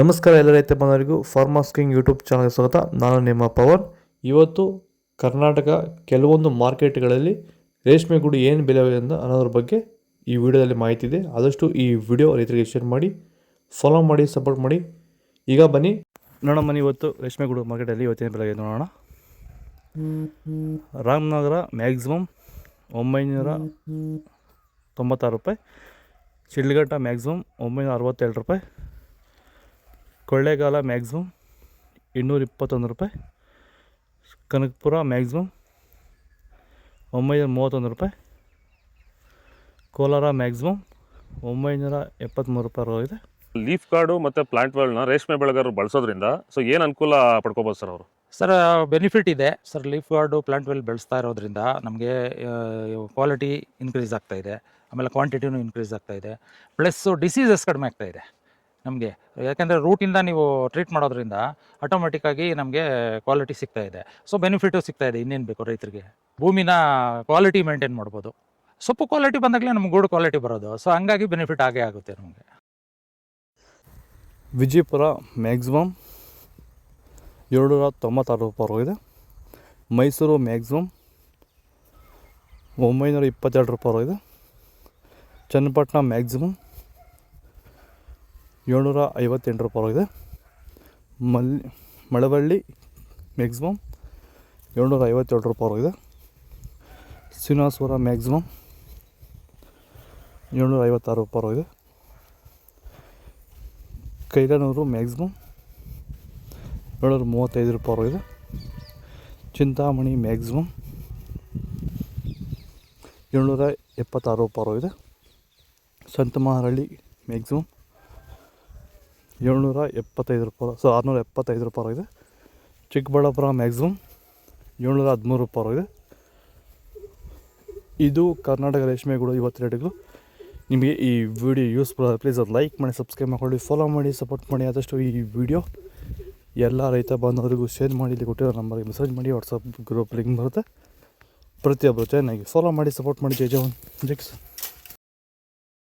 ನಮಸ್ಕಾರ ಎಲ್ಲ ರೈತ ಬಂದವರಿಗೂ ಫಾರ್ಮರ್ಸ್ ಕಿಂಗ್ ಯೂಟ್ಯೂಬ್ ಚಾನಲ್ಗೆ ಸ್ವಾಗತ. ನಾನು ನಿಮ್ಮ ಪವನ್. ಇವತ್ತು ಕರ್ನಾಟಕ ಕೆಲವೊಂದು ಮಾರ್ಕೆಟ್ಗಳಲ್ಲಿ ರೇಷ್ಮೆ ಗುಡಿ ಏನು ಬೆಲೆ ಅಂತ ಅನ್ನೋದ್ರ ಬಗ್ಗೆ ಈ ವಿಡಿಯೋದಲ್ಲಿ ಮಾಹಿತಿ ಇದೆ. ಆದಷ್ಟು ಈ ವಿಡಿಯೋ ರೈತರಿಗೆ ಶೇರ್ ಮಾಡಿ ಫಾಲೋ ಮಾಡಿ ಸಪೋರ್ಟ್ ಮಾಡಿ. ಈಗ ಬನ್ನಿ. ನೋಡೋಣ ಬನ್ನಿ ಇವತ್ತು ರೇಷ್ಮೆ ಗುಡು ಮಾರ್ಕೆಟಲ್ಲಿ ಇವತ್ತಿನ ಬೆಲೆ ನೋಡೋಣ. ರಾಮನಗರ ಮ್ಯಾಕ್ಸಿಮಮ್ ಒಂಬೈನೂರ ತೊಂಬತ್ತಾರು ರೂಪಾಯಿ. ಶಿಡ್ಲಘಟ್ಟ ಮ್ಯಾಕ್ಸಿಮಮ್ ಒಂಬೈನೂರ ಅರವತ್ತೇಳು ರೂಪಾಯಿ. ಕೊಳ್ಳೇಗಾಲ ಮ್ಯಾಕ್ಸಿಮಮ್ ಇನ್ನೂರ ಇಪ್ಪತ್ತೊಂದು ರೂಪಾಯಿ. ಕನಕಪುರ ಮ್ಯಾಕ್ಸಿಮಮ್ ಒಂಬೈನೂರ ಮೂವತ್ತೊಂದು ರೂಪಾಯಿ. ಕೋಲಾರ ಮ್ಯಾಕ್ಸಿಮಮ್ ಒಂಬೈನೂರ ಎಪ್ಪತ್ತ್ಮೂರು ರೂಪಾಯಿ ಇದೆ ಲೀಫ್ ಕಾರ್ಡು ಮತ್ತು ಪ್ಲಾಂಟ್ಗಳನ್ನ ರೇಷ್ಮೆ ಬೆಳೆಗಾರರು ಬಳಸೋದ್ರಿಂದ ಸೊ ಏನು ಅನುಕೂಲ ಪಡ್ಕೋಬೋದು ಸರ್ ಅವರು? ಸರ್ ಬೆನಿಫಿಟ್ ಇದೆ. Sir leaf guard plant well ಬೆಳೆಸ್ತಾ ಇರೋದ್ರಿಂದ ನಮಗೆ ಕ್ವಾಲಿಟಿ ಇನ್ಕ್ರೀಸ್ ಆಗ್ತಾ ಇದೆ. ಆಮೇಲೆ ಕ್ವಾಂಟಿಟಿನೂ ಇನ್ಕ್ರೀಸ್ ಆಗ್ತಾ ಇದೆ. ಪ್ಲಸ್ಸು ಡಿಸೀಸಸ್ ಕಡಿಮೆ ಆಗ್ತಾಯಿದೆ ಇದೆ. ನಮಗೆ. ಯಾಕೆಂದರೆ ರೂಟಿಂದ ನೀವು ಟ್ರೀಟ್ ಮಾಡೋದ್ರಿಂದ ಆಟೋಮೆಟಿಕ್ಕಾಗಿ ನಮಗೆ ಕ್ವಾಲಿಟಿ ಸಿಗ್ತಾ ಇದೆ. ಸೊ ಬೆನಿಫಿಟು ಸಿಗ್ತಾ ಇದೆ ಇನ್ನೇನು ಬೇಕು ರೈತರಿಗೆ? ಭೂಮಿನ ಕ್ವಾಲಿಟಿ ಮೇಂಟೈನ್ ಮಾಡ್ಬೋದು. ಸೊಪ್ಪು ಕ್ವಾಲಿಟಿ ಬಂದಾಗಲೇ ನಮ್ಗೆ ಗೂಡು ಕ್ವಾಲಿಟಿ ಬರೋದು. ಸೊ ಹಂಗಾಗಿ ಬೆನಿಫಿಟ್ ಆಗೇ ಆಗುತ್ತೆ ನಮಗೆ. ವಿಜಯಪುರ ಮ್ಯಾಕ್ಸಿಮಮ್ ಏಳ್ನೂರ ತೊಂಬತ್ತಾರು ರೂಪಾಯಿ ಇದೆ ಮೈಸೂರು ಮ್ಯಾಕ್ಸಿಮಮ್ ಒಂಬೈನೂರ ಇಪ್ಪತ್ತೆರಡು ರೂಪಾಯಿ ಇದೆ ಚನ್ನಪಟ್ಟಣ ಮ್ಯಾಕ್ಸಿಮಮ್ ಏಳ್ನೂರ ಐವತ್ತೆಂಟು ರೂಪಾಯಿ ಇದೆ ಮಲ್ಲಿ ಮಳವಳ್ಳಿ ಮ್ಯಾಕ್ಸಿಮಮ್ ಏಳ್ನೂರ ಐವತ್ತೇಳು ರೂಪಾಯಿ ಇದೆ ಶ್ರೀನಿವಾಸಪುರ ಮ್ಯಾಕ್ಸಿಮಮ್ ಏಳ್ನೂರ ಐವತ್ತಾರು ರೂಪಾಯಿ ಇದೆ ಕೈಲನೂರು ಮ್ಯಾಕ್ಸಿಮಮ್ ಏಳ್ನೂರ ಮೂವತ್ತೈದು ರೂಪಾಯಿ ಇದೆ ಚಿಂತಾಮಣಿ ಮ್ಯಾಕ್ಸಿಮಮ್ ಏಳ್ನೂರ ಎಪ್ಪತ್ತಾರು ರೂಪಾಯಿ ಇದೆ ಸಂತಮಹಾರಳ್ಳಿ ಮ್ಯಾಕ್ಸಿಮಮ್ ಏಳ್ನೂರ ಎಪ್ಪತ್ತೈದು ರೂಪಾಯಿ ಸೊ, ಆರುನೂರ ಎಪ್ಪತ್ತೈದು ರೂಪಾಯಿ ಇದೆ ಚಿಕ್ಕಬಳ್ಳಾಪುರ ಮ್ಯಾಕ್ಸಿಮಮ್ ಏಳ್ನೂರ ಹದಿಮೂರು ರೂಪಾಯಿ ಇದೆ ಇದು ಕರ್ನಾಟಕ ರೇಷ್ಮೆ ಗೂಡು ಇವತ್ತು ನಿಮಗೆ ಈ ವಿಡಿಯೋ ಯೂಸ್ಫುಲ್ ಪ್ಲೀಸ್ ಅದು ಲೈಕ್ ಮಾಡಿ ಸಬ್ಸ್ಕ್ರೈಬ್ ಮಾಡ್ಕೊಳ್ಳಿ ಫಾಲೋ ಮಾಡಿ ಸಪೋರ್ಟ್ ಮಾಡಿ, ಆದಷ್ಟು ಈ ವಿಡಿಯೋ ಎಲ್ಲ ರೈತ ಬಾಂಧವರಿಗೂ ಶೇರ್ ಮಾಡಿ, ಇಲ್ಲಿ ಕೊಟ್ಟಿರೋ ನಂಬರ್ಗೆ ಮೆಸೇಜ್ ಮಾಡಿ ವಾಟ್ಸಪ್ ಗ್ರೂಪ್ ಲಿಂಕ್ ಬರುತ್ತೆ. ಪ್ರತಿಯೊಬ್ಬರು ಚೆನ್ನಾಗಿ ಫಾಲೋ ಮಾಡಿ ಸಪೋರ್ಟ್ ಮಾಡಿ, ಜೈ ಜವಾನ್, ಜೈ ಕಿಸಾನ್.